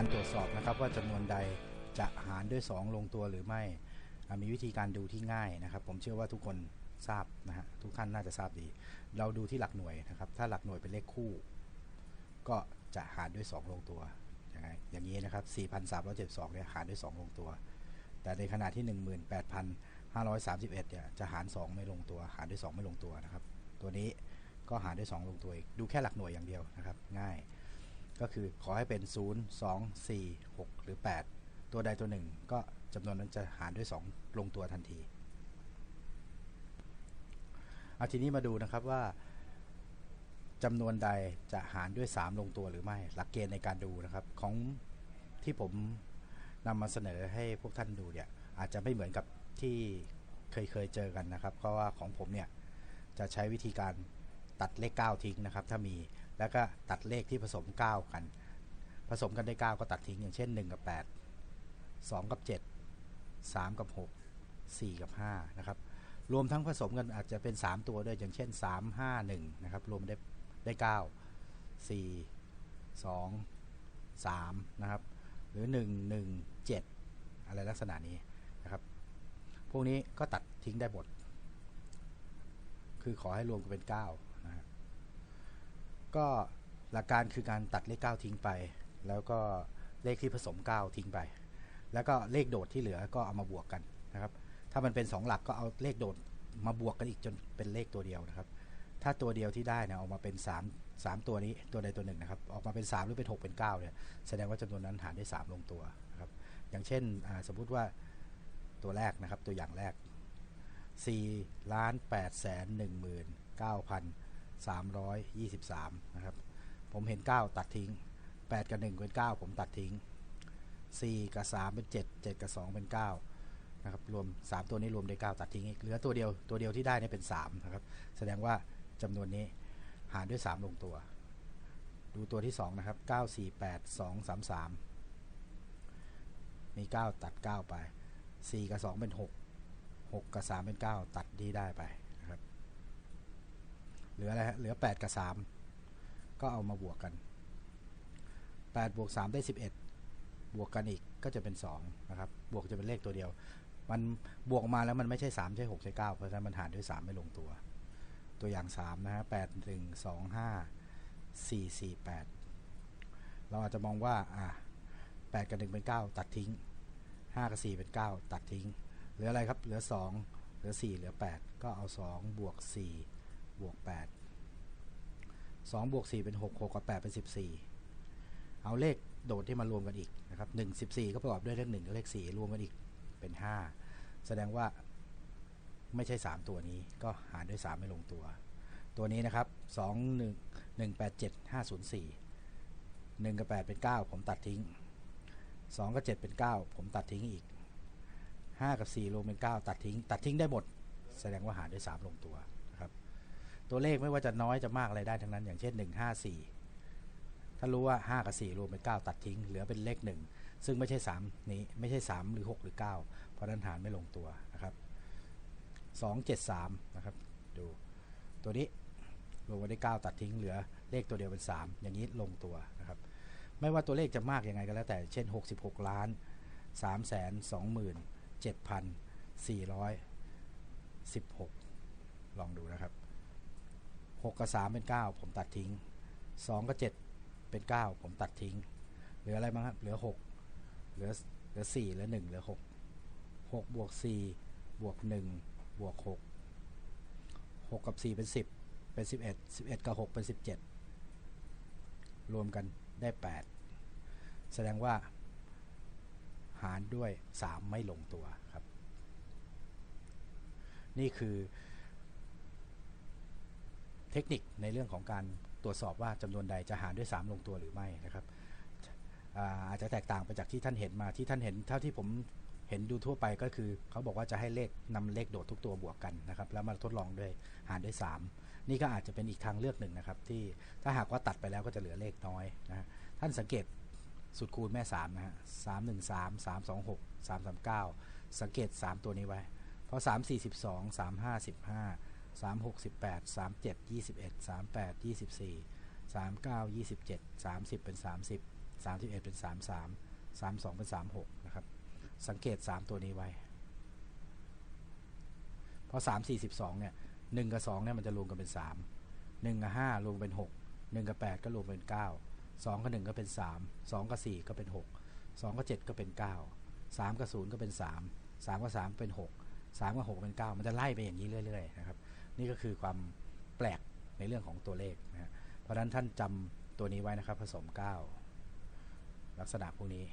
การตรวจสอบนะครับว่าจำนวนใดจะหารด้วย 2 ลงตัวหรือไม่มีวิธีการดูที่ง่ายนะครับ ผมเชื่อว่าทุกคนทราบนะฮะทุกท่านน่าจะทราบดี เราดูที่หลักหน่วยนะครับ ถ้าหลักหน่วยเป็นเลขคู่ ก็จะหารด้วย 2 ลงตัวอย่างไรอย่างนี้นะครับ 4,372เนี่ยหารด้วย 2 ลงตัว แต่ในขณะที่ 18,531เนี่ยจะหาร 2 ไม่ลงตัว หารด้วย 2 ไม่ลงตัวนะครับ ตัวนี้ก็หารด้วย 2 ลงตัวอีกดูแค่หลักหน่วยอย่างเดียวนะครับ ง่าย ก็คือขอให้เป็น 0 2 4 6 หรือ 8 ตัวใดตัวหนึ่งก็จำนวนนั้นจะหารด้วย 2 ลงตัวทันทีเอาทีนี้มาดูนะครับว่าจำนวนใดจะหารด้วย 3 ลงตัวหรือไม่ หลักเกณฑ์ในการดูนะครับของที่ผมนำมาเสนอให้พวกท่านดูเนี่ยอาจจะไม่เหมือนกับที่เคยเคยเจอกันนะครับ เพราะว่าของผมเนี่ยจะใช้วิธีการตัดเลข 9 ทิ้งนะครับ ถ้ามี แล้วก็ตัดเลขที่ผสม 9 กัน ผสมกันได้ 9 ก็ตัดทิ้งอย่างเช่น 1 กับ 8 2 กับ 7 3 กับ 6 4 กับ 5 นะครับ รวมทั้งผสมกันอาจจะเป็น 3 ตัวด้วยอย่างเช่น 3 5 1 นะครับ รวมได้ได้ 9 4 2 3 นะครับ หรือ 1 1 7 อะไรลักษณะนี้นะครับ พวกนี้ก็ตัดทิ้งได้หมด คือขอให้รวมกันเป็น 9 ก็หลักการคือการตัดเลข 9 ทิ้งไป แล้วก็เลขที่ผสม 9 ทิ้งไป แล้วก็เลขโดดที่เหลือก็เอามาบวกกันนะครับ ถ้ามันเป็น 2 หลักก็เอาเลขโดดมาบวกกันอีกจนเป็นเลขตัวเดียวนะครับ ถ้าตัวเดียวที่ได้นะออกมาเป็น 3 3 ตัวนี้ตัวใดตัวหนึ่งนะครับ ออกมาเป็น 3 หรือเป็น 6 เป็น 9 เนี่ย แสดงว่าจำนวนนั้นหารได้3ลงตัวนะครับ อย่างเช่นสมมุติว่าตัวแรกนะครับตัวอย่างแรก4ล้าน8แสน1หมื่น9พัน 323 นะครับ ผมเห็น 9 ตัดทิ้ง 8 กับ 1 เป็น 9 ผมตัดทิ้ง 4 กับ 3 เป็น 7 7 กับ 2 เป็น 9 นะครับ รวม 3 ตัวนี้รวมได้ 9 ตัดทิ้งอีก เหลือตัวเดียวตัวเดียวที่ได้นี่เป็น 3 นะครับ แสดงว่าจำนวนนี้หารด้วย 3 ลงตัว ดูตัวที่ 2 นะครับ 9 4 8 2 3 3 มี 9 ตัด 9 ไป 4 กับ 2 เป็น 6 6 กับ 3 เป็น 9 ตัดดีได้ไป เหลืออะไรฮะเหลือ 8 กับ 3 ก็เอามาบวกกัน 8 บวก 3 ได้ 11 บวกกันอีกก็จะเป็น 2 นะครับ บวกจะเป็นเลขตัวเดียว มันบวกมาแล้วมันไม่ใช่ 3 ใช่ 6 ใช่ 9 เพราะฉะนั้นมันหารด้วย 3 ไม่ลงตัว ตัวอย่าง 3 นะฮะ8 1 2 5 4 4 8 เราอาจจะมองว่าอะ8 กับ 1 เป็น 9 ตัดทิ้ง 5 กับ 4 เป็น 9 ตัดทิ้ง เหลืออะไรครับ เหลือ 2 เหลือ 4 เหลือ 8 ก็เอา 2 บวก 4 บวก8 2บวก4เป็น 6 6 กับ 8 เป็น 14 เอาเลขโดดที่มารวมกันอีกนะครับ1 14 ก็ประกอบด้วยเลข1กับเลข 4 รวมกันอีกเป็น 5 แสดงว่าไม่ใช่ 3 ตัวนี้ก็หารด้วย 3 ไม่ลงตัว ตัวนี้นะครับ 2 1 1 8 7 5 0 4 1 กับ 8 เป็น 9 ผมตัดทิ้ง 2 กับ 7 เป็น 9 ผมตัดทิ้งอีก 5 กับ 4 รวมเป็น 9 ตัดทิ้ง ตัดทิ้งได้หมด แสดงว่าหารด้วย 3 ลงตัว ตัวเลขไม่ว่าจะน้อยจะมากอะไรได้ทั้งนั้น อย่างเช่น 1 5 4 ถ้ารู้ว่า 5 กับ 4 รวมเป็น 9 ตัดทิ้ง เหลือเป็นเลข 1 ซึ่งไม่ใช่ 3 นี้ไม่ใช่ 3 หรือ 6 หรือ 9 เพราะนั้นหารไม่ลงตัวนะครับ 2 7 3 นะครับ ดูตัวนี้รวมกันได้ 9 ตัดทิ้ง เหลือเลขตัวเดียวเป็น 3 อย่างนี้ลงตัวนะครับ ไม่ว่าตัวเลขจะมากยังไงก็แล้วแต่เช่น 66 ล้าน 3 2 7 4 16 ลองดูนะครับ 6 กับ 3 เป็น 9 ผมตัดทิ้ง 2 กับ 7 เป็น 9 ผมตัดทิ้ง เหลืออะไรบ้างครับ เหลือ 6 เหลือเหลือ 4 เหลือ 1 เหลือ 6 6 บวก 4 บวก 1 บวก 6 6 กับ 4 เป็น 10 เป็น 11 11 กับ 6 เป็น 17 รวมกันได้ 8 แสดงว่าหารด้วย 3 ไม่ลงตัวครับ นี่คือ เทคนิคในเรื่องของการตรวจสอบว่าจำนวนใดจะหารด้วย 3 ลงตัวหรือไม่นะครับอาอาจจะแตกต่างไปจากที่ท่านเห็นมาที่ท่านเห็นเท่าที่ผมเห็นดูทั่วไปก็คือเขาบอกว่าจะให้เลขนำเลขโดดทุกตัวบวกกันนะครับแล้วมาทดลองด้วยหารด้วย 3 นี่ก็อาจจะเป็นอีกทางเลือกหนึ่งนะครับที่ถ้าหากว่าตัดไปแล้วก็จะเหลือเลขน้อยนะท่านสังเกตสุดคูณแม่3นะฮะสามหนึ่งสามสามสองหกสามสามเก้าสังเกต 3 ตัวนี้ไว้ เพราะ 3 4 12 3 5 15 3 6 18 3 7 21 3 8 24 3 9 27 30 เป็น 30 31 เป็น 33 32 เป็น 36 นะครับ สังเกต 3 ตัวนี้ไว้ เพราะ 3 4 12เนี่ย 1 กับ 2 เนี่ย มันจะรวมกันเป็น 3 1 กับ 5 รวมเป็น 6 1 กับ 8 ก็รวมเป็น 9 2 กับ 1 ก็เป็น 3 2 กับ 4 ก็เป็น 6 2 กับ 7 ก็เป็น 9 3 กับ 0 ก็เป็น 3 3 กับ 3 เป็น 6 3 กับ 6 เป็น 9 มันจะไล่ไปอย่างนี้เรื่อย ๆ นะครับ นี่ก็คือความแปลกในเรื่องของตัวเลขนะเพราะฉะนั้นท่านจำตัวนี้ไว้นะครับผสม 9 ลักษณะพวกนี้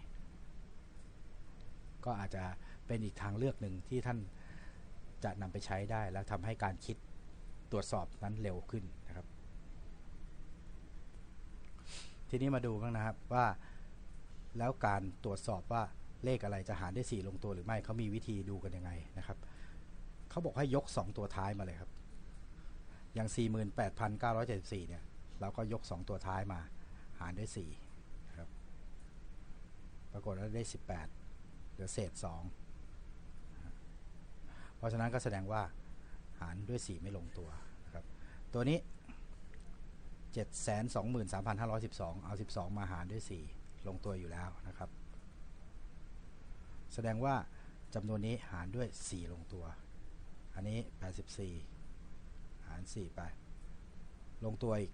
ก็อาจจะเป็นอีกทางเลือกหนึ่งที่ท่านจะนำไปใช้ได้ แล้วทำให้การคิดตรวจสอบนั้นเร็วขึ้นนะครับ ทีนี้มาดูบ้างนะครับว่าแล้วการตรวจสอบว่าเลขอะไรจะหารได้ 4 ลงตัวหรือไม่เขามีวิธีดูกันยังไงนะครับเขาบอกให้ยก 2 ตัวท้ายมาเลยครับ อย่าง 48,974 เนี่ย เราก็ยก 2 ตัวท้ายมา หารด้วย4ครับ ปรากฏว่าได้ 18 เหลือเศษ 2 เพราะฉะนั้นก็แสดงว่าหารด้วย 4 ไม่ลงตัวนะครับ ตัวนี้ 723,512 เอา 12 มาหารด้วย 4 ลงตัวอยู่แล้วนะครับ แสดงว่าจำนวนนี้หารด้วย 4 ลงตัว อันนี้ 84 หาร4ไป ลงตัวอีก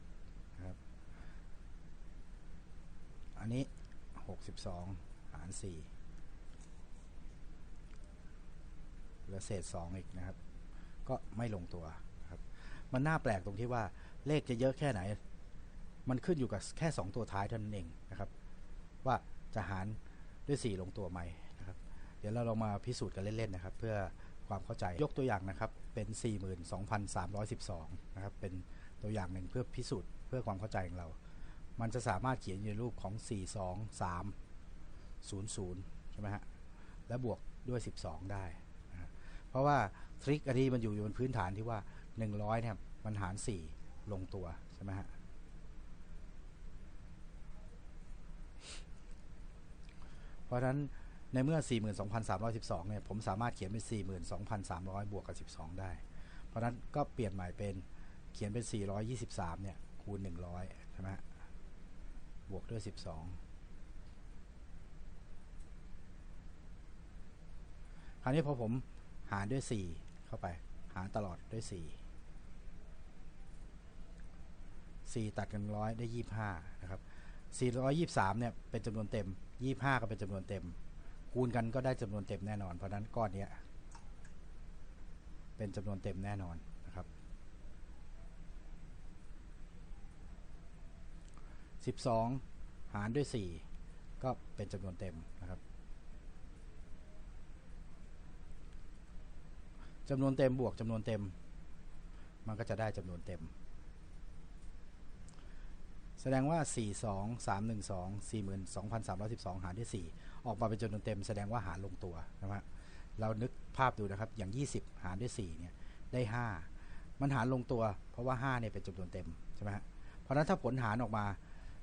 ครับ อันนี้62หาร4เหลือเศษ2อีกนะครับ ก็ไม่ลงตัวครับ มันน่าแปลกตรงที่ว่าเลขจะเยอะแค่ไหน มันขึ้นอยู่กับแค่2ตัวท้ายเท่านั้นเองนะครับ ว่าจะหารด้วย4ลงตัวไหมนะครับ เดี๋ยวเราลองมาพิสูจน์กันเล่นๆนะครับ เพื่อ ความเข้าใจยกตัวอย่างนะครับเป็น 42,312นะครับเป็นตัวอย่างหนึ่งเพื่อพิสูจน์เพื่อความเข้าใจของเรา มันจะสามารถเขียนอยู่ในรูปของ 4 2 3 0 0 ใช่ไหมฮะและบวกด้วย 12 ได้นะเพราะว่าทริคอันนี้มันอยู่บนพื้นฐานที่ว่า 100เนี่ยมันหาร 4 ลงตัวใช่ไหมฮะเพราะฉะนั้น ในเมื่อ 42,312เนี่ยผมสามารถเขียนเป็น 42,300 บวกกับ 12 ได้ เพราะนั้นก็เปลี่ยนใหม่เป็นเขียนเป็น 423เนี่ยคูณ 100 ใช่ไหมบวกด้วย 12 คราวนี้พอผมหารด้วย 4 เข้าไป หารตลอดด้วย 4 4 ตัดกันร้อยได้ 25 นะครับ 423เนี่ยเป็นจำนวนเต็ม 25 ก็เป็นจำนวนเต็ม คูณกันก็ได้จำนวนเต็มแน่นอน เพราะนั้นก้อนนี้เป็นจำนวนเต็มแน่นอนนะครับ 12 หารด้วย 4 ก็เป็นจำนวนเต็มนะครับจำนวนเต็มบวกจำนวนเต็ม มันก็จะได้จำนวนเต็ม แสดงว่า 4 2 3 1 2 42,312 หารด้วย 4 ออกมาเป็นจำนวนเต็มแสดงว่าหารลงตัวนะครับเรานึกภาพดูนะครับอย่าง 20 หารด้วย 4 เนี่ยได้ 5 มันหารลงตัว เพราะว่า 5 เนี่ยเป็นจำนวนเต็มใช่ไหมฮะเพราะนั้นถ้าผลหารออกมา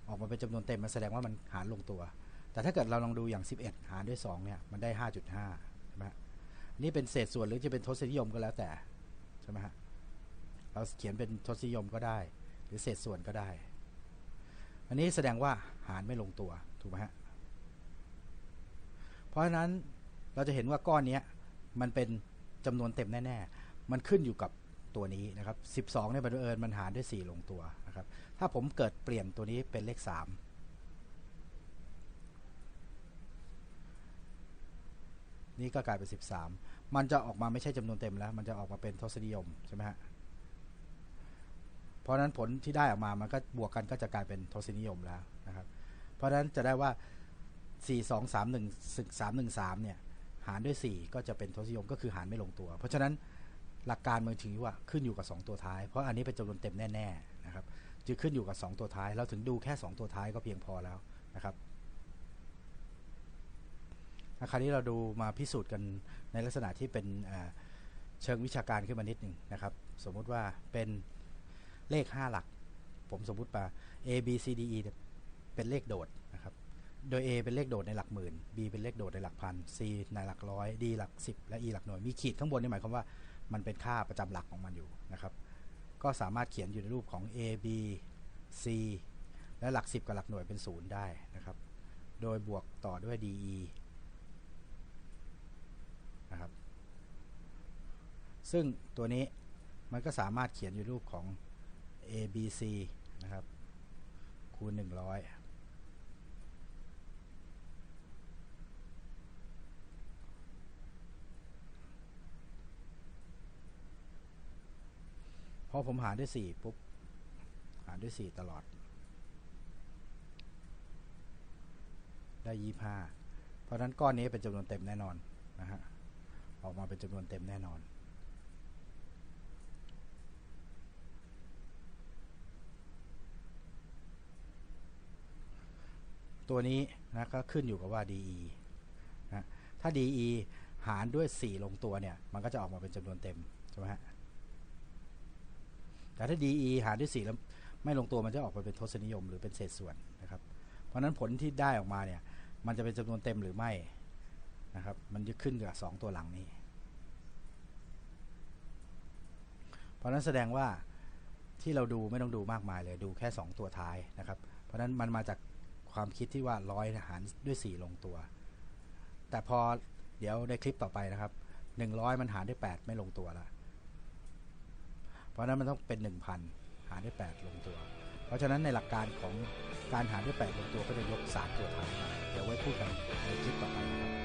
ออกมาเป็นจำนวนเต็มมันแสดงว่ามันหารลงตัว แต่ถ้าเกิดเราลองดูอย่าง 11 หารด้วย 2 เนี่ยมันได้ 5.5ใช่ไหมฮะนี่เป็นเศษส่วนหรือจะเป็นทศนิยมก็แล้วแต่ใช่ไหมฮะเราเขียนเป็นทศนิยมก็ได้ หรือเศษส่วนก็ได้ อันนี้แสดงว่าหารไม่ลงตัวถูกไหมฮะเพราะฉะนั้นเราจะเห็นว่าก้อนนี้มันเป็นจำนวนเต็มแน่ ๆ มันขึ้นอยู่กับตัวนี้นะครับ 12เนี่ยบังเอิญมันหารด้วย 4 ลงตัวนะครับ ถ้าผมเกิดเปลี่ยนตัวนี้เป็นเลข 3 นี่ก็กลายเป็น 13 มันจะออกมาไม่ใช่จำนวนเต็มแล้ว มันจะออกมาเป็นทศนิยมใช่ไหมฮะ ราะฉะนั้นผลที่ได้ออกมามันก็บวกกันก็จะกลายเป็นทศนิยมแล้วนะครับ เพราะฉะนั้นจะได้ว่า 4 2 3 1 3 1 3เนี่ยหารด้วย 4 ก็จะเป็นทศนิยมก็คือหารไม่ลงตัว เพราะฉะนั้นหลักการมันถือว่าขึ้นอยู่กับ 2 ตัวท้าย เพราะอันนี้เป็นจำนวนเต็มแน่ๆนะครับจะขึ้นอยู่กับ 2 ตัวท้าย เราถึงดูแค่ 2 ตัวท้ายก็เพียงพอแล้วนะครับคราวนี้เราดูมาพิสูจน์กันในลักษณะที่เป็นเชิงวิชาการขึ้นมานิดหนึ่งนะครับ สมมุติว่าเป็น เลข 5 หลัก ผมสมมุติมา A B C D E เป็นเลขโดดนะครับ โดย A เป็นเลขโดดในหลักหมื่น B เป็นเลขโดดในหลักพัน C ในหลักร้อย D หลัก 10 และ E หลักหน่วย มีขีดข้างบนนี่หมายความว่ามันเป็นค่าประจำหลักของมันอยู่นะครับ ก็สามารถเขียนอยู่ในรูปของ A B C และหลัก 10 กับหลักหน่วยเป็น 0 ได้นะครับ โดยบวกต่อด้วย DE นะครับ ซึ่งตัวนี้มันก็สามารถเขียนอยู่รูปของ ABC นะครับ คูณ 100พอผมหารด้วย4ปุ๊บ หารด้วย4ตลอด ได้25เพราะฉะนั้นก้อนนี้เป็นจำนวนเต็มแน่นอนนะฮะ ออกมาเป็นจำนวนเต็มแน่นอน ตัวนี้นะก็ขึ้นอยู่กับว่า DE นะถ้า DE หารด้วย 4 ลงตัวเนี่ย มันก็จะออกมาเป็นจำนวนเต็มใช่ไหมฮะแต่ถ้า DE หารด้วย 4 แล้วไม่ลงตัวมันจะออกมาเป็นทศนิยมหรือเป็นเศษส่วนนะครับ เพราะนั้นผลที่ได้ออกมาเนี่ยมันจะเป็นจำนวนเต็มหรือไม่นะครับ มันจะขึ้นกับ 2 ตัวหลังนี้ เพราะนั้นแสดงว่าที่เราดูไม่ต้องดูมากมายเลยดูแค่ 2 ตัวท้ายนะครับ เพราะนั้นมันมาจาก ความคิดที่ว่าร้อยหารด้วย 4 ลงตัว แต่พอเดี๋ยวในคลิปต่อไปนะครับ 100 มันหารด้วย 8 ไม่ลงตัวละเพราะนั้นมันต้องเป็น 1,000 หารด้วย 8 ลงตัว เพราะฉะนั้นในหลักการของการหารด้วย 8 ลงตัวก็จะยก 3 ตัวท้ายมาเดี๋ยวไว้พูดกันในคลิปต่อไปนะครับ